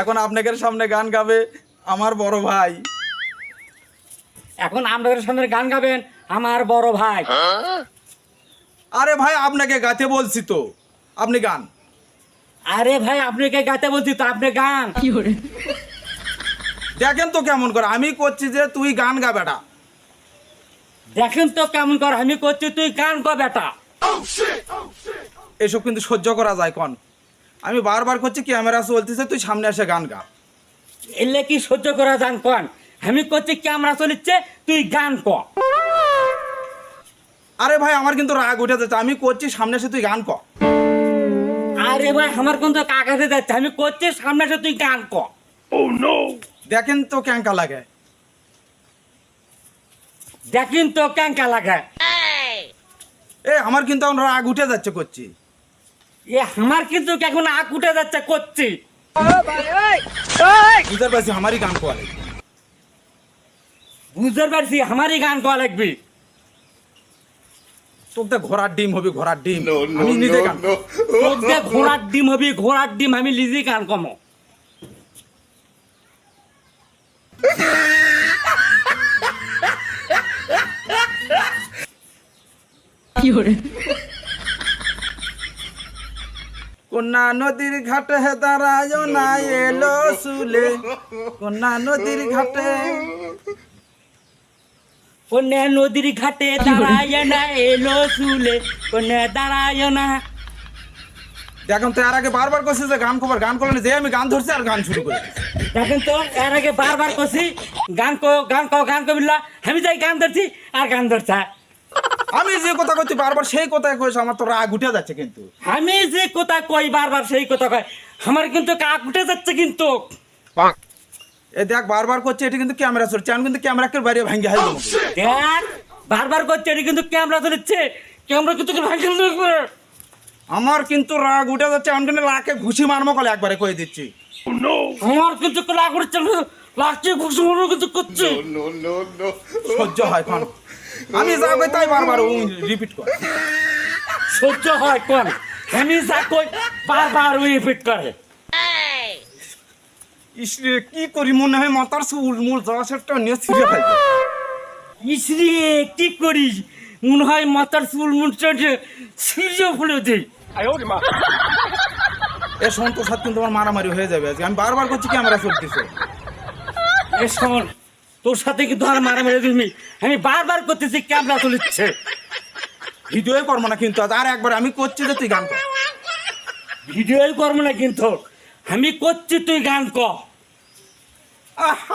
এখন আপনাদের সামনে গান গাবে আমার বড় ভাই। এখন আপনাদের সামনে গান গাবেন আমার বড় ভাই। আরে ভাই আপনাকে গাতে বলছি তো। আপনি গান। আরে ভাই আপনাকে গাতে বলছি তো আপনি গান। কি করে? দেখেন তো কেমন করে আমি করছি যে তুই গান গা বেটা। দেখেন তো কেমন কর আমি করছি তুই গান গা বেটা। এসব কিন্তু সহ্য করা যায় কন। আমি বারবার করছি ক্যামেরা চলতেছে তুই সামনে এসে গান গা। এলে কি সহ্য করা যান কন? আমি করছি ক্যামেরা চলিচ্ছে তুই গান কর আরে ভাই আমার কিন্তু রাগ উঠে যাচ্ছে। আমি করছি সামনে এসে তুই গান ক। আরে ভাই আমার কিন্তু কাকাতে যাচ্ছে? আমি করছি সামনে এসে তুই গান কর দেখেন তো ক্যাঙ্কা লাগে। দেখেন তো ক্যাঙ্কা লাগে। এ আমার কিন্তু এখন রাগ উঠে যাচ্ছে করছি। এ আমার কিন্তু এখন আগ উঠে যাচ্ছে করছি। বুঝতে পারছি আমারই গান কোয়া লাগবে। বুঝতে পারছি আমারই গান করা লাগবে। তোর তো ঘোড়ার ডিম হবে ঘোড়ার ডিম। আমি নিজে গান যে ঘোড়ার ডিম হবি ঘোড়ার ডিম আমি লিজি গান কমো। কন্যা নদীর ঘাটে দাঁড়ায় না এলো সুলে কন্যা নদীর ঘাটে। কোনে নদীর ঘাটে দাঁড়ায় না এলো শুলে কোনে দাঁড়ায় না। দেখুন তো এর আগে বারবার করছে যে গান খবর গান করলে যে আমি গান ধরছি আর গান শুরু করে। দেখেন তো এর আগে বারবার কছি গান কো গান কো গান কো বিল্লা আমি যাই গান ধরছি আর গান ধরছা। আমি যে কথা করছি বারবার সেই কথাই কইছে আমার তো রাগ উঠে যাচ্ছে কিন্তু আমি যে কথা কই বারবার সেই কথা কয় আমার কিন্তু কাক উঠে যাচ্ছে কিন্তু এ দেখ বারবার করছে এটা কিন্তু ক্যামেরা চলছে আমি কিন্তু ক্যামেরাকে বাইরে ভাঙ্গে হাই দেখ বারবার করছে এটা কিন্তু ক্যামেরা ধরেছে ক্যামেরা কিন্তু ভাঙল আমার কিন্তু রাগ উঠে যাচ্ছে আমি কিন্তু লাকে ঘুষি মারমো কলে একবারে কয়ে দিচ্ছি আমার কিন্তু রাগ উঠছে লাগছে ঘুষি মনে কিন্তু করছে সহ্য হয় আমি যা কই তাই বারবার রিপিট কর। সহ্য হয় কোন? আমি যা কই বারবার রিপিট করে। ইসরে কি করি? মনে হয় মাথার চুল মূল যাওয়া সেটা নিয়ে ছিঁড়ে ফেলবে। ইসরে কি করিস? মনে হয় মাথার চুল মুন চড়ে সিঁড়িও ফুলে দেই এ সন্তোষ হাত কিন্তু আমার মারামারি হয়ে যাবে আজকে। আমি বারবার করছি ক্যামেরা চলতেছে এ শোন তোর সাথে কিন্তু আর মারা মেরে দিবি আমি বারবার করতেছি ক্যামেরা চলিচ্ছে ভিডিওই করব না কিন্তু আর একবার আমি করছি যে তুই গান কর। ভিডিওই করব না কিন্তু। আমি করছি তুই গান ক।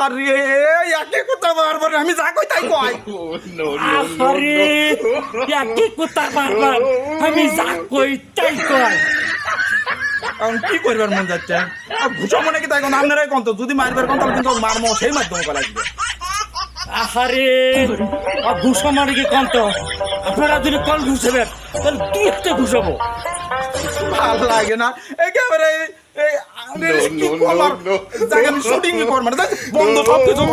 আরে একে কথা বারবার। আমি যা কই তাই কয়। আরে কি কথা বারবার। আমি যা কই তাই কয়। এখন কি করবার মন যাচ্ছে? আর ঘুষো মনে কি তাই কোন আপনারাই কোন তো যদি মারবার কোন তাহলে কিন্তু মারমো সেই মাধ্যমে লাগবে আহারে ঘুষো মানে কি কন্ত? তো আপনারা যদি কল ঘুষেবেন তাহলে দুই হাতে ঘুষাবো? ভালো লাগে না। একেবারে শুটিং করবেন বন্ধ সব কিছু